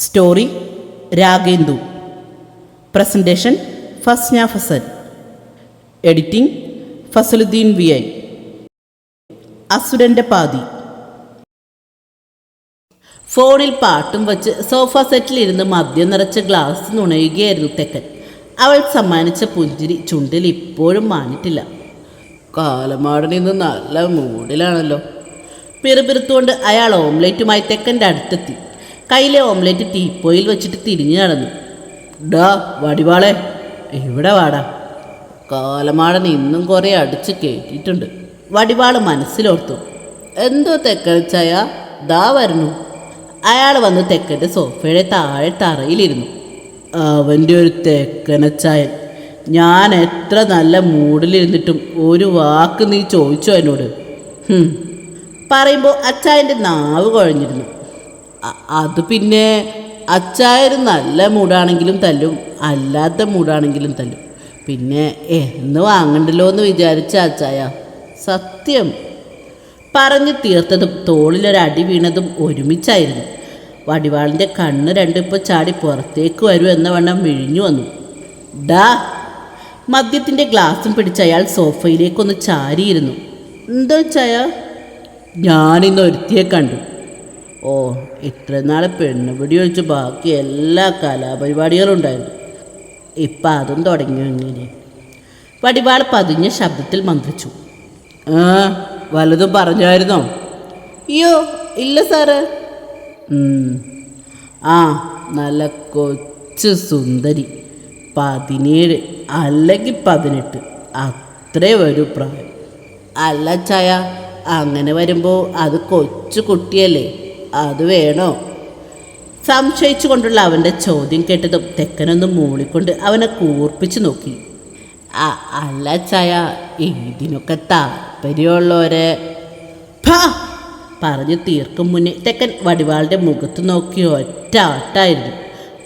Story Ragendu. Presentation Fasna Fasal. Editing Fasaluddin V I. അസുരന്റെ പാതി. ഫോണിൽ പാട്ടും വച്ച് സോഫ സെറ്റിലിരുന്ന് മദ്യം നിറച്ച ഗ്ലാസ് നുണയുകയായിരുന്നു തെക്കൻ. അവൾ സമ്മാനിച്ച പുഞ്ചിരി ചുണ്ടിൽ ഇപ്പോഴും മാനിട്ടില്ല കാലമാടൻ ഇന്ന് നല്ല മൂഡിലാണല്ലോ. പിറുപിറുത്തുകൊണ്ട് അയാൾ ഓംലേറ്റുമായി തെക്കന്റെ അടുത്തെത്തി. കയ്യിലെ ഓംലെറ്റ് ടീപ്പോയിൽ വെച്ചിട്ട് തിരിഞ്ഞു നടന്നു. ഡാ വടിവാളെ ഇവിടെ വാടാ? കാലമാട ഇന്നും കുറേ അടിച്ച് കയറ്റിയിട്ടുണ്ട് വടിവാൾ മനസ്സിലോർത്തു. എന്തോ തെക്കടിച്ചായ ദാ വരുന്നു. അയാൾ വന്ന് തെക്കന്റെ സോഫയുടെ താഴെ തറയിലിരുന്നു. അവന്റെ ഒരു തെക്കനച്ചായൻ ഞാൻ എത്ര നല്ല മൂഡിലിരുന്നിട്ടും ഒരു വാക്ക് നീ ചോദിച്ചോ എന്നോട്. പറയുമ്പോൾ അച്ചായന്റെ നാവ് കുഴഞ്ഞിരുന്നു. അത് പിന്നെ അച്ചായൊരു നല്ല മൂടാണെങ്കിലും തല്ലും അല്ലാത്ത മൂടാണെങ്കിലും തല്ലും. പിന്നെ എന്ന് വാങ്ങണ്ടല്ലോ എന്ന് വിചാരിച്ച അച്ചായ സത്യം. പറഞ്ഞു തീർത്തതും തോളിലൊരടി വീണതും ഒരുമിച്ചായിരുന്നു. വടിവാളിന്റെ കണ്ണ് രണ്ടിപ്പോൾ ചാടി പുറത്തേക്ക് വരൂ എന്ന വണ്ണം വിഴിഞ്ഞു വന്നു. ഡാ മദ്യത്തിന്റെ ഗ്ലാസും പിടിച്ച് അയാൾ സോഫയിലേക്കൊന്ന് ചാരിയിരുന്നു. എന്തോ ചായ ഞാനിന്ന് ഒരുത്തിയെ കണ്ടു. ഓ ഇത്ര നാളെ പെണ്ണുപിടി ഒഴിച്ച് ബാക്കി എല്ലാ കലാപരിപാടികളും ഉണ്ടായിരുന്നു. ഇപ്പം അതും തുടങ്ങി ഇങ്ങനെ വടിവാൾ പതിഞ്ഞ ശബ്ദത്തിൽ മന്ത്രിച്ചു. ആ വലതും പറഞ്ഞായിരുന്നോ? അയ്യോ ഇല്ല സാറ്. ആ നല്ല കൊച്ചു സുന്ദരി. പതിനേഴ് അല്ലെങ്കിൽ പതിനെട്ട്. അത്രേ വരൂ പ്രായം. അല്ല ചായ അങ്ങനെ വരുമ്പോൾ അത് കൊച്ചു കുട്ടിയല്ലേ? അത് വേണോ? സംശയിച്ചു കൊണ്ടുള്ള അവന്റെ ചോദ്യം കേട്ടതും തെക്കനൊന്ന് മൂളിക്കൊണ്ട് അവനെ കൂർപ്പിച്ചു നോക്കി. അല്ല ചായ ഇതിനൊക്കെ താല്പര്യമുള്ളവരെ പറഞ്ഞു തീർക്കും മുന്നേ തെക്കൻ വടിവാളിന്റെ മുഖത്ത് നോക്കി ഒറ്റ ആട്ടായിരുന്നു.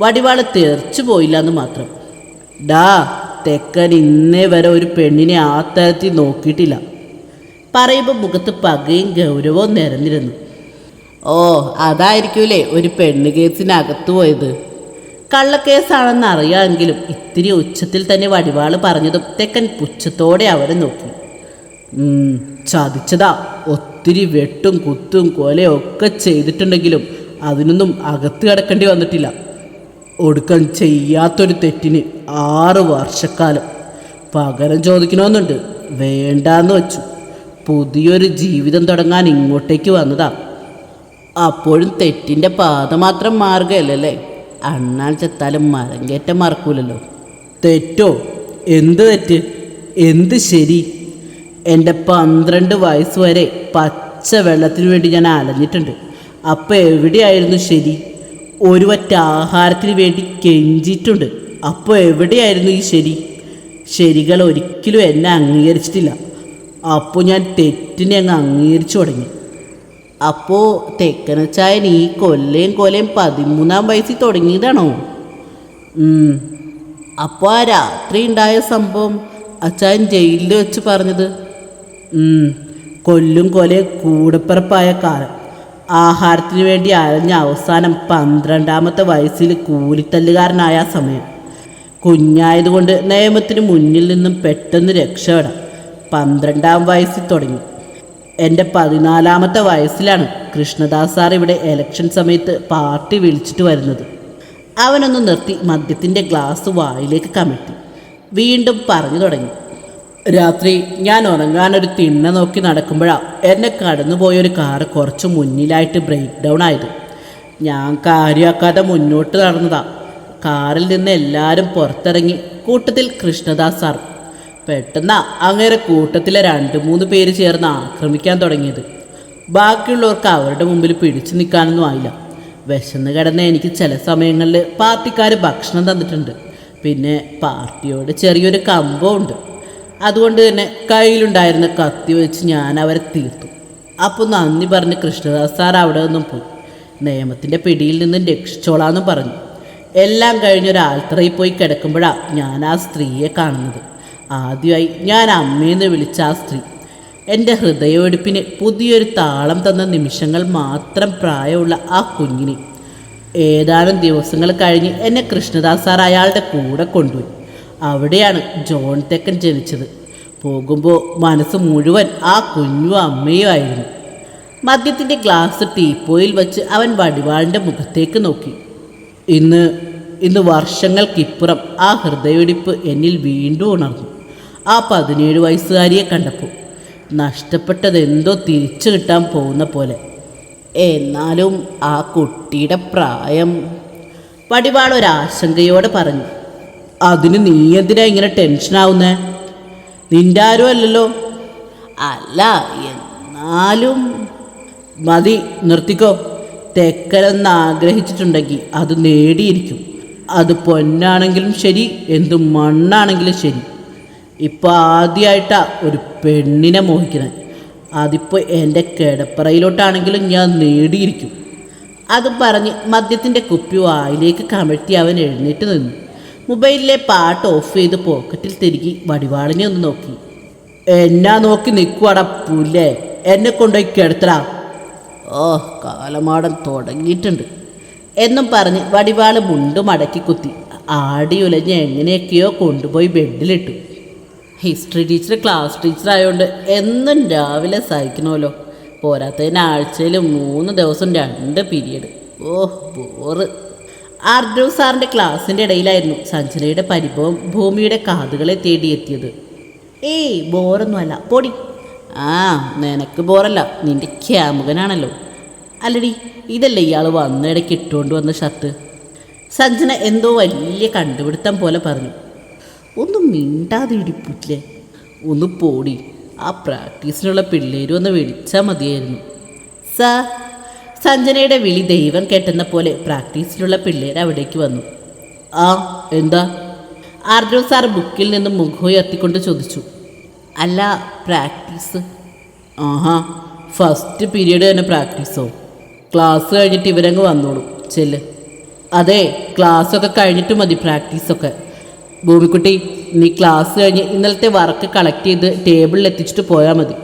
വടിവാൾ തീർച്ചു പോയില്ല എന്ന് മാത്രം. ഡാ തെക്കൻ ഇന്നേ വരെ ഒരു പെണ്ണിനെ ആ തരത്തിൽ നോക്കിയിട്ടില്ല. പറയുമ്പോൾ മുഖത്ത് പകയും ഗൗരവവും നിറഞ്ഞിരുന്നു. ഓ അതായിരിക്കൂലേ ഒരു പെണ്ണ് കേസിനകത്ത് പോയത്. കള്ളക്കേസാണെന്ന് അറിയാമെങ്കിലും ഇത്തിരി ഉച്ചത്തിൽ തന്നെ വടിവാൾ പറഞ്ഞതും തെക്കൻ പുച്ഛത്തോടെ അവരെ നോക്കി. ചതിച്ചതാ. ഒത്തിരി വെട്ടും കുത്തും കൊലയും ഒക്കെ ചെയ്തിട്ടുണ്ടെങ്കിലും അതിനൊന്നും അകത്ത് കിടക്കേണ്ടി വന്നിട്ടില്ല. ഒടുക്കം ചെയ്യാത്തൊരു തെറ്റിന് ആറ് വർഷക്കാലം. പകരം ചോദിക്കണമെന്നുണ്ട്. വേണ്ടാന്ന് വെച്ചു. പുതിയൊരു ജീവിതം തുടങ്ങാൻ ഇങ്ങോട്ടേക്ക് വന്നതാ. അപ്പോഴും തെറ്റിന്റെ പാത മാത്രം മാർഗമല്ലല്ലേ? അണ്ണാൻ ചെത്താലും മരം കയറ്റം മറക്കൂലല്ലോ. തെറ്റോ? എന്ത് തെറ്റ്? എന്ത് ശരി? എന്റെ പന്ത്രണ്ട് വയസ്സ് വരെ പച്ച വെള്ളത്തിന് വേണ്ടി ഞാൻ അലഞ്ഞിട്ടുണ്ട്. അപ്പോൾ എവിടെയായിരുന്നു ശരി? ഒരു വറ്റ ആഹാരത്തിന് വേണ്ടി കെഞ്ചിയിട്ടുണ്ട്. അപ്പോൾ എവിടെയായിരുന്നു ഈ ശരി? ശരികൾ ഒരിക്കലും എന്നെ അംഗീകരിച്ചിട്ടില്ല. അപ്പോൾ ഞാൻ തെറ്റിനെ അങ്ങ് അംഗീകരിച്ചു തുടങ്ങി. അപ്പോൾ തെക്കനച്ചായൻ ഈ കൊല്ലയും കൊലയും പതിമൂന്നാം വയസ്സിൽ തുടങ്ങിയതാണോ? അപ്പോൾ ആ രാത്രി ഉണ്ടായ സംഭവം അച്ചായൻ ജയിലിൽ വെച്ച് പറഞ്ഞത്? കൊല്ലും കൊലയും കൂടപ്പിറപ്പായ കാലം. ആഹാരത്തിന് വേണ്ടി അലഞ്ഞ അവസാനം പന്ത്രണ്ടാമത്തെ വയസ്സിൽ കൂലിത്തല്ലുകാരനായ സമയം. കുഞ്ഞായതുകൊണ്ട് നിയമത്തിന് മുന്നിൽ നിന്നും പെട്ടെന്ന് രക്ഷപ്പെടാം പന്ത്രണ്ടാം വയസ്സിൽ തുടങ്ങി. എന്റെ പതിനാലാമത്തെ വയസ്സിലാണ് കൃഷ്ണദാസ് സാർ ഇവിടെ ഇലക്ഷൻ സമയത്ത് പാർട്ടി വിളിച്ചിട്ട് വരുന്നത്. അവനൊന്ന് നിർത്തി മദ്യത്തിന്റെ ഗ്ലാസ് വായിലേക്ക് കമിഴ്ത്തി. വീണ്ടും പറഞ്ഞു തുടങ്ങി. രാത്രി ഞാൻ ഉറങ്ങാനൊരു തിണ്ണ നോക്കി നടക്കുമ്പോഴാണ് എന്നെ കടന്നുപോയൊരു കാറ് കുറച്ച് മുന്നിലായിട്ട് ബ്രേക്ക് ഡൗൺ ആയത്. ഞാൻ കാര്യമാക്കാതെ മുന്നോട്ട് നടന്നതാണ് കാറിൽ നിന്ന് എല്ലാവരും പുറത്തിറങ്ങി. കൂട്ടത്തിൽ കൃഷ്ണദാസ് സാർ പെട്ടെന്ന് അങ്ങേരെ കൂട്ടത്തിലെ രണ്ട് മൂന്ന് പേര് ചേർന്ന് ആക്രമിക്കാൻ തുടങ്ങിയത്. ബാക്കിയുള്ളവർക്ക് അവരുടെ മുമ്പിൽ പിടിച്ചു നിൽക്കാനൊന്നും ആയില്ല. വിശന്ന് കിടന്ന എനിക്ക് ചില സമയങ്ങളിൽ പാർട്ടിക്കാർ ഭക്ഷണം തന്നിട്ടുണ്ട്. പിന്നെ പാർട്ടിയോട് ചെറിയൊരു കമ്പമുണ്ട് അതുകൊണ്ട് തന്നെ കയ്യിലുണ്ടായിരുന്ന കത്തി വെച്ച് ഞാൻ അവരെ തീർത്തു. അപ്പോൾ നന്ദി പറഞ്ഞ് കൃഷ്ണദാസ് സാർ അവിടെ നിന്നും പോയി. നിയമത്തിന്റെ പിടിയിൽ നിന്നും രക്ഷിച്ചോളാന്ന് പറഞ്ഞു. എല്ലാം കഴിഞ്ഞൊരാൾത്തറയിൽ പോയി കിടക്കുമ്പോഴാണ് ഞാൻ ആ സ്ത്രീയെ കാണുന്നത്. ആദ്യമായി ഞാൻ അമ്മയെന്ന് വിളിച്ച ആ സ്ത്രീ എന്റെ ഹൃദയവെടുപ്പിന് പുതിയൊരു താളം തന്ന നിമിഷങ്ങൾ മാത്രം പ്രായമുള്ള ആ കുഞ്ഞിനെ ഏതാനും ദിവസങ്ങൾ കഴിഞ്ഞ് എന്നെ കൃഷ്ണദാസ് അയാളുടെ കൂടെ കൊണ്ടുപോയി. അവിടെയാണ് ജോൺ തെക്കൻ ജനിച്ചത്. പോകുമ്പോൾ മനസ്സ് മുഴുവൻ ആ കുഞ്ഞും അമ്മയും ആയിരുന്നു. മദ്യത്തിന്റെ ഗ്ലാസ് ടീപ്പോയിൽ വച്ച് അവൻ വടിവാളിന്റെ മുഖത്തേക്ക് നോക്കി. ഇന്ന് ഇന്ന് വർഷങ്ങൾക്കിപ്പുറം ആ ഹൃദയടിപ്പ് എന്നിൽ വീണ്ടും ഉണർന്നു. ആ പതിനേഴ് വയസ്സുകാരിയെ കണ്ടപ്പോൾ നഷ്ടപ്പെട്ടതെന്തോ തിരിച്ചു കിട്ടാൻ പോകുന്ന പോലെ. എന്നാലും ആ കുട്ടിയുടെ പ്രായം. വടിവാൾ ഒരാശങ്കയോടെ പറഞ്ഞു അതിന് നീ എന്തിനാ ഇങ്ങനെ ടെൻഷനാവുന്നേ നിന്റെ ആരും അല്ലല്ലോ. അല്ല എന്നാലും മതി നിർത്തിക്കോ. തെക്കലെന്ന് ആഗ്രഹിച്ചിട്ടുണ്ടെങ്കിൽ അത് നേടിയിരിക്കും. അത് പൊന്നാണെങ്കിലും ശരി എന്ത് മണ്ണാണെങ്കിലും ശരി. ഇപ്പോൾ ആദ്യമായിട്ടാണ് ഒരു പെണ്ണിനെ മോഹിക്കുന്നത് അതിപ്പോൾ എന്റെ കിടപ്പറയിലോട്ടാണെങ്കിലും ഞാൻ നേടിയിരിക്കും. അത് പറഞ്ഞ് മദ്യത്തിന്റെ കുപ്പി വായിലേക്ക് കമഴ്ത്തി അവൻ എഴുന്നേറ്റ് നിന്നു. മൊബൈലിലെ പാട്ട് ഓഫ് ചെയ്ത് പോക്കറ്റിൽ തിരികെ വടിവാളിനെ ഒന്ന് നോക്കി. എന്നാ നോക്കി നിൽക്കുവാടാ പുല്ലേ? എന്നെ കൊണ്ടുപോയി കിടത്തടാ. ഓ കാലമാടം തുടങ്ങിയിട്ടുണ്ട്. എന്നും പറഞ്ഞ് വടിവാൾ മുണ്ടു മടക്കി കുത്തി. ആടി എങ്ങനെയൊക്കെയോ കൊണ്ടുപോയി ബെഡിലിട്ടു. ഹിസ്റ്ററി ടീച്ചർ ക്ലാസ് ടീച്ചർ ആയതുകൊണ്ട് എന്നും രാവിലെ സഹിക്കണമല്ലോ. പോരാത്തതിന് ആഴ്ചയിൽ മൂന്ന് ദിവസം രണ്ട് പീരീഡ്. ഓഹ് ബോറ്. ആർജു സാറിന്റെ ക്ലാസ്സിന്റെ ഇടയിലായിരുന്നു സഞ്ജനയുടെ പരിഭവം ഭൂമിയുടെ കാതുകളെ തേടിയെത്തിയത്. ഏയ് ബോറൊന്നുമല്ല. പൊടി. ആ നിനക്ക് ബോറല്ല. നിന്റെ ക്യാമുകനാണല്ലോ. അല്ലടി ഇതല്ലേ ഇയാൾ വന്നിടയ്ക്ക് ഇട്ടുകൊണ്ട് വന്ന ഷർട്ട്. സഞ്ജന എന്തോ വലിയ കണ്ടുപിടുത്തം പോലെ പറഞ്ഞു. ഒന്ന് മിണ്ടാതെ ഇടിപ്പില്ലേ ഒന്ന് പോടി ആ പ്രാക്ടീസിനുള്ള പിള്ളേരും ഒന്ന് വിളിച്ചാൽ മതിയായിരുന്നു. സാ സഞ്ജനയുടെ വിളി ദൈവം കേട്ടെന്ന പോലെ പ്രാക്ടീസിലുള്ള പിള്ളേർ അവിടേക്ക് വന്നു. ആ എന്താ? ആർഡോ സാർ ബുക്കിൽ നിന്ന് മുഖം ഉയർത്തിക്കൊണ്ട് ചോദിച്ചു. അല്ല പ്രാക്ടീസ്. ആഹാ ഫസ്റ്റ് പീരീഡ് തന്നെ പ്രാക്ടീസോ? ക്ലാസ് കഴിഞ്ഞിട്ട് ഇവരങ്ങ് വന്നോളൂ. ചെല്ല്. അതെ ക്ലാസ്സൊക്കെ കഴിഞ്ഞിട്ട് മതി പ്രാക്ടീസൊക്കെ. ഭൂമിക്കുട്ടി നീ ക്ലാസ് കഴിഞ്ഞ് ഇന്നലത്തെ വർക്ക് കളക്ട് ചെയ്ത് ടേബിളിൽ എത്തിച്ചിട്ട് പോയാൽ മതി.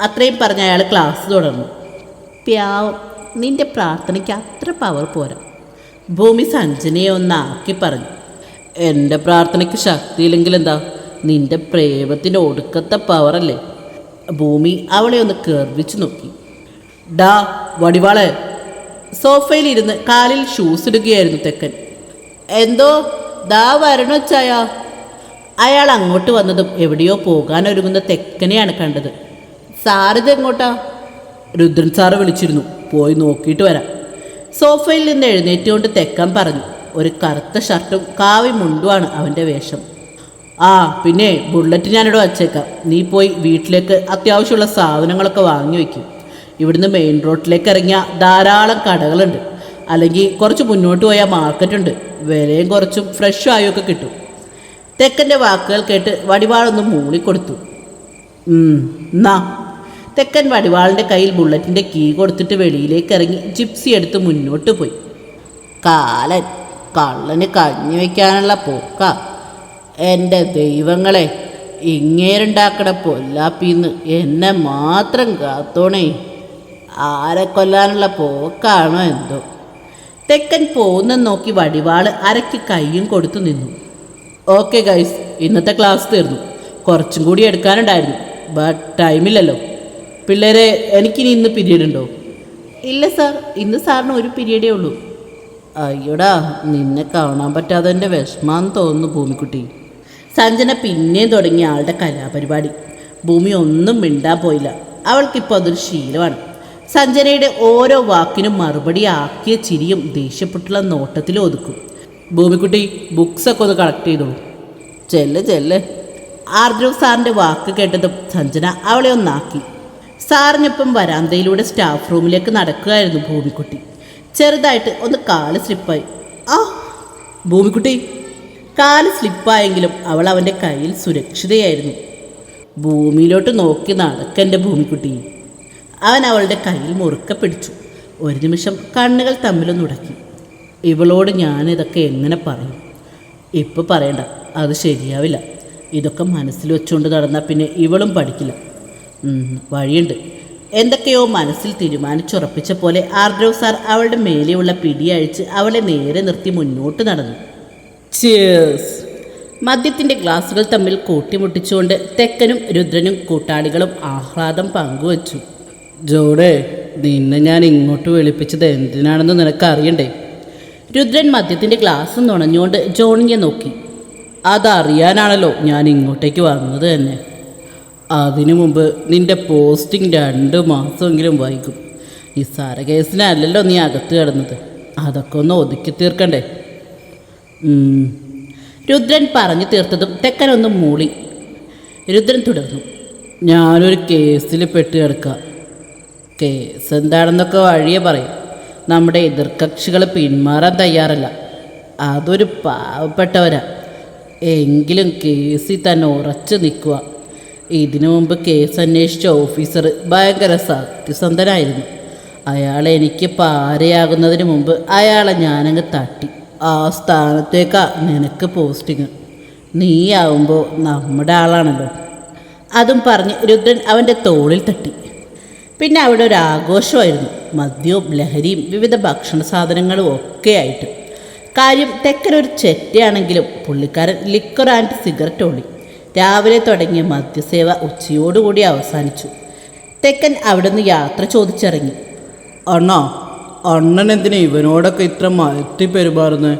അത്രയും പറഞ്ഞ് അയാൾ ക്ലാസ് തുടർന്നു. പ്യാവും നിന്റെ പ്രാർത്ഥനയ്ക്ക് അത്ര പവർ പോരാ. ഭൂമി സഞ്ജനയെ ഒന്നാക്കി പറഞ്ഞു. എന്റെ പ്രാർത്ഥനയ്ക്ക് ശക്തിയില്ലെങ്കിൽ എന്താ? നിന്റെ പ്രേമത്തിന്റെ ഒടുക്കത്തെ പവറല്ലേ ഭൂമി അവളെ ഒന്ന് കേർവിച്ച് നോക്കി. ഡാ വടിവാളെ. സോഫയിൽ ഇരുന്ന് കാലിൽ ഷൂസ് ഇടുകയായിരുന്നു തെക്കൻ. എന്തോ ദാ വരണച്ചായ ചായ അയാൾ അങ്ങോട്ട് വന്നതും എവിടെയോ പോകാൻ ഒരുങ്ങുന്ന തെക്കനെയാണ് കണ്ടത്. സാറിത് എങ്ങോട്ടാ? രുദ്രൻ സാറ് വിളിച്ചിരുന്നു. പോയി നോക്കിയിട്ട് വരാം. സോഫയിൽ നിന്ന് എഴുന്നേറ്റുകൊണ്ട് തെക്കൻ പറഞ്ഞു ഒരു കറുത്ത ഷർട്ടും കാവി മുണ്ടുമാണ് അവന്റെ വേഷം. ആ പിന്നെ ബുള്ളറ്റ് ഞാനിവിടെ വച്ചേക്കാം. നീ പോയി വീട്ടിലേക്ക് അത്യാവശ്യമുള്ള സാധനങ്ങളൊക്കെ വാങ്ങി വയ്ക്കും. ഇവിടുന്ന് മെയിൻ റോഡിലേക്ക് ഇറങ്ങിയ ധാരാളം കടകളുണ്ട്. അല്ലെങ്കിൽ കുറച്ച് മുന്നോട്ട് പോയാൽ മാർക്കറ്റുണ്ട് വിലയും കുറച്ചും ഫ്രഷ് ആയൊക്കെ കിട്ടും. തെക്കന്റെ വാക്കുകൾ കേട്ട് വടിവാളൊന്ന് മൂളിക്കൊടുത്തു. എന്നാ തെക്കൻ വടിവാളിന്റെ കയ്യിൽ ബുള്ളറ്റിന്റെ കീ കൊടുത്തിട്ട് വെളിയിലേക്ക് ഇറങ്ങി ജിപ്സി എടുത്ത് മുന്നോട്ട് പോയി. കാലൻ കള്ളന് കഞ്ഞി വയ്ക്കാനുള്ള പോക്ക. എന്റെ ദൈവങ്ങളെ ഇങ്ങേരുണ്ടാക്കണ പൊല്ലാപ്പിന്ന് എന്നെ മാത്രം കാത്തോണേ. ആരെ കൊല്ലാനുള്ള പോക്കാണോ എന്തോ. തെക്കൻ പോകുന്ന നോക്കി വടിവാൾ അരയ്ക്ക് കൈയും കൊടുത്തു നിന്നു. ഓക്കെ ഗൈസ് ഇന്നത്തെ ക്ലാസ് തീർന്നു. കുറച്ചും കൂടി എടുക്കാനുണ്ടായിരുന്നു ബട്ട് ടൈമില്ലല്ലോ. പിള്ളേരെ എനിക്കിനി ഇന്ന് പിരീഡ് ഉണ്ടോ? ഇല്ല സാർ ഇന്ന് സാറിന് ഒരു പിരീഡേ ഉള്ളൂ. അയ്യോടാ നിന്നെ കാണാൻ പറ്റാതെ എന്റെ വിഷമാന്ന് തോന്നുന്നു ഭൂമിക്കുട്ടി. സഞ്ജന പിന്നെയും തുടങ്ങിയ ആളുടെ കലാപരിപാടി. ഭൂമി ഒന്നും മിണ്ടാൻ പോയില്ല. അവൾക്കിപ്പോൾ അതൊരു ശീലമാണ്. സഞ്ജനയുടെ ഓരോ വാക്കിനും മറുപടി ആക്കിയ ചിരിയും ദേഷ്യപ്പെട്ടുള്ള നോട്ടത്തിൽ ഒതുക്കും. ഭൂമിക്കുട്ടി ബുക്സൊക്കെ ഒന്ന് കളക്ട് ചെയ്തോളൂ. ചെല്ല് ചെല്ല്. ആർദ്രവ് സാറിന്റെ വാക്ക് കേട്ടതും സഞ്ജന അവളെ ഒന്നാക്കി. സാറിനൊപ്പം വരാന്തയിലൂടെ സ്റ്റാഫ് റൂമിലേക്ക് നടക്കുകയായിരുന്നു ഭൂമിക്കുട്ടി. ചെറുതായിട്ട് ഒന്ന് കാൽ സ്ലിപ്പായി ആ ഭൂമിക്കുട്ടി. കാൽ സ്ലിപ്പായെങ്കിലും അവൾ അവന്റെ കയ്യിൽ സുരക്ഷിതയായിരുന്നു. ഭൂമിയിലോട്ട് നോക്കി നടക്കെന്റെ ഭൂമിക്കുട്ടി. അവൻ അവളുടെ കയ്യിൽ മുറുക്കെ പിടിച്ചു. ഒരു നിമിഷം കണ്ണുകൾ തമ്മിലൊന്നുടക്കി ഇവളോട് ഞാൻ ഇതൊക്കെ എങ്ങനെ പറയും? ഇപ്പം പറയണ്ട. അത് ശരിയാവില്ല. ഇതൊക്കെ മനസ്സിൽ വെച്ചുകൊണ്ട് നടന്നാൽ പിന്നെ ഇവളും പഠിക്കില്ല. വഴിയുണ്ട്. എന്തൊക്കെയോ മനസ്സിൽ തീരുമാനിച്ചുറപ്പിച്ച പോലെ ആർദ്രവ് സാർ അവളുടെ മേലെയുള്ള പിടിയഴിച്ച് അവളെ നേരെ നിർത്തി മുന്നോട്ട് നടന്നു. ചേസ് മദ്യത്തിന്റെ ഗ്ലാസുകൾ തമ്മിൽ കൂട്ടിമുട്ടിച്ചുകൊണ്ട് തെക്കനും രുദ്രനും കൂട്ടാളികളും ആഹ്ലാദം പങ്കുവച്ചു. ജോഡേ നിന്നെ ഞാൻ ഇങ്ങോട്ട് വിളിപ്പിച്ചത് എന്തിനാണെന്ന് നിനക്ക് അറിയണ്ടേ രുദ്രൻ മദ്യത്തിന്റെ ഗ്ലാസ് നുണഞ്ഞുകൊണ്ട് ജോണിയെ നോക്കി. അതറിയാനാണല്ലോ ഞാൻ ഇങ്ങോട്ടേക്ക് വന്നത് തന്നെ. അതിനു മുമ്പ് നിന്റെ പോസ്റ്റിംഗ് രണ്ട് മാസമെങ്കിലും വൈകും. നിസ്സാര കേസിനല്ലല്ലോ നീ അകത്ത് കിടന്നത്. അതൊക്കെ ഒന്ന് ഒതുക്കി തീർക്കണ്ടേ? രുദ്രൻ പറഞ്ഞു തീർത്തതും തെക്കനൊന്ന് മൂളി. രുദ്രൻ തുടർന്നു. ഞാനൊരു കേസിൽ പെട്ട് കിടക്കുക കേസ് എന്താണെന്നൊക്കെ വഴിയെ പറയും. നമ്മുടെ എതിർകക്ഷികൾ പിന്മാറാൻ തയ്യാറല്ല. അതൊരു പാവപ്പെട്ടവരാ. എങ്കിലും കേസിൽ തന്നെ ഉറച്ചു നിൽക്കുക. ഇതിനു മുമ്പ് കേസ് അന്വേഷിച്ച ഓഫീസർ ഭയങ്കര സത്യസന്ധനായിരുന്നു. അയാൾ എനിക്ക് പാരയാകുന്നതിന് മുമ്പ് അയാളെ ഞാനങ്ങ് തട്ടി. ആ സ്ഥാനത്തേക്കാ നിനക്ക് പോസ്റ്റിങ്. നീയാവുമ്പോൾ നമ്മുടെ ആളാണല്ലോ. അതും പറഞ്ഞ് രുദ്രൻ അവന്റെ തോളിൽ തട്ടി. പിന്നെ അവിടെ ഒരു ആഘോഷമായിരുന്നു. മദ്യവും ലഹരിയും വിവിധ ഭക്ഷണ സാധനങ്ങളും ഒക്കെ ആയിട്ട്. കാര്യം തെക്കനൊരു ചെറ്റയാണെങ്കിലും പുള്ളിക്കാരൻ ലിക്കർ ആൻഡ് സിഗരറ്റ് ഓടി. രാവിലെ തുടങ്ങിയ മദ്യസേവ ഉച്ചയോടുകൂടി അവസാനിച്ചു. തെക്കൻ അവിടുന്ന് യാത്ര ചോദിച്ചിറങ്ങി. അണ്ണാ അണ്ണൻ എന്തിനാ ഇവനോടൊക്കെ ഇത്ര മാറ്റി പെരുമാറുന്നത്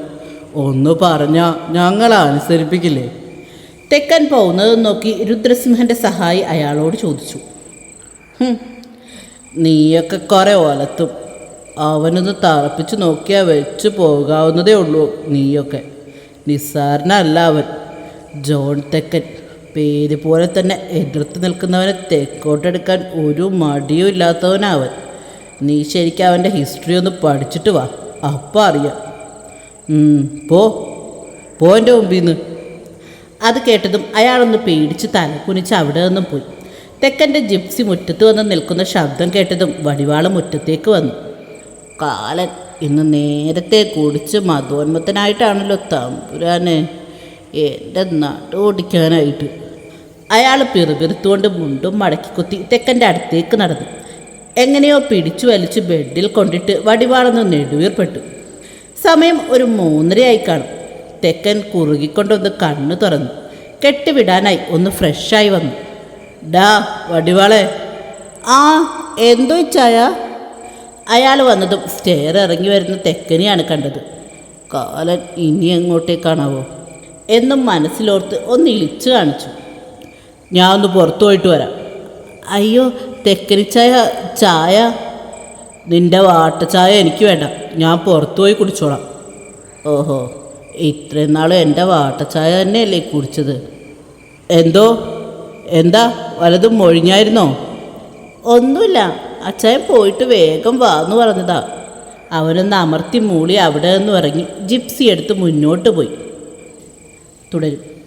ഒന്ന് പറഞ്ഞാൽ ഞങ്ങൾ അനുസരിപ്പിക്കില്ലേ? തെക്കൻ പോകുന്നത് നോക്കി രുദ്രസിംഹന്റെ സഹായി അയാളോട് ചോദിച്ചു. "ഹും, നീയൊക്കെ കുറെ ഒലത്തും അവനൊന്ന് തറപ്പിച്ച് നോക്കിയാൽ വെച്ച് പോകാവുന്നതേ ഉള്ളൂ നീയൊക്കെ. നിസ്സാരനല്ല അവൻ. ജോൺ തെക്കൻ. പേര് പോലെ തന്നെ എതിർത്ത് നിൽക്കുന്നവനെ തെക്കോട്ടെടുക്കാൻ ഒരു മടിയും ഇല്ലാത്തവനവൻ നീ ശരിക്കും അവന്റെ ഹിസ്റ്ററി ഒന്ന് പഠിച്ചിട്ട് വാ. അപ്പം അറിയാം. പോ. പോ എന്റെ മുമ്പിൽ നിന്ന് അത് കേട്ടതും അയാളൊന്ന് പേടിച്ച് തലക്കുനിച്ച് അവിടെ നിന്നും പോയി. തെക്കന്റെ ജിപ്സി മുറ്റത്ത് വന്ന് നിൽക്കുന്ന ശബ്ദം കേട്ടതും വടിവാളം മുറ്റത്തേക്ക് വന്നു. കാലൻ ഇന്ന് നേരത്തെ കുടിച്ച് മതോന്മത്തനായിട്ടാണല്ലോ തമ്പുരാനെ. എന്റെ നടു ഓടിക്കാനായിട്ട്. അയാൾ പിറുപിറുത്തുകൊണ്ട് മുണ്ടും മടക്കി കുത്തി തെക്കന്റെ അടുത്തേക്ക് നടന്നു. എങ്ങനെയോ പിടിച്ചു വലിച്ച് ബെഡിൽ കൊണ്ടിട്ട് വടിവാളെന്ന് നെടുവീർപ്പെട്ടു. സമയം ഒരു മൂന്നരയായി കാണും. തെക്കൻ കുറുകിക്കൊണ്ടൊന്ന് കണ്ണു തുറന്നു. കെട്ടിവിടാനായി ഒന്ന് ഫ്രഷായി വന്നു. ഡാ വടിവാളെ. ആ എന്തോ ചായ? അയാൾ വന്നതും സ്റ്റെയർ ഇറങ്ങി വരുന്ന തെക്കനെയാണ് കണ്ടത്. കാലൻ ഇനി എങ്ങോട്ടേക്കാണാവോ എന്നും മനസ്സിലോർത്ത് ഒന്ന് ഇളിച്ചു കാണിച്ചു. ഞാൻ ഒന്ന് പുറത്തു പോയിട്ട് വരാം. അയ്യോ തെക്കനി ചായ ചായ? നിന്റെ വാട്ട ചായ എനിക്ക് വേണ്ട. ഞാൻ പുറത്തു പോയി കുടിച്ചോളാം. ഓഹോ ഇത്രയും നാളും എന്റെ വാട്ടച്ചായ ചായ തന്നെയല്ലേ കുടിച്ചത്? എന്തോ? എന്താ വലതും മൊഴിഞ്ഞായിരുന്നോ? ഒന്നുമില്ല. അച്ചായൻ പോയിട്ട് വേഗം വാ എന്ന് പറഞ്ഞതാ. അവനൊന്ന് അമർത്തി മൂളി അവിടെ നിന്ന് ഇറങ്ങി ജിപ്സി എടുത്ത് മുന്നോട്ട് പോയി. തുടരും.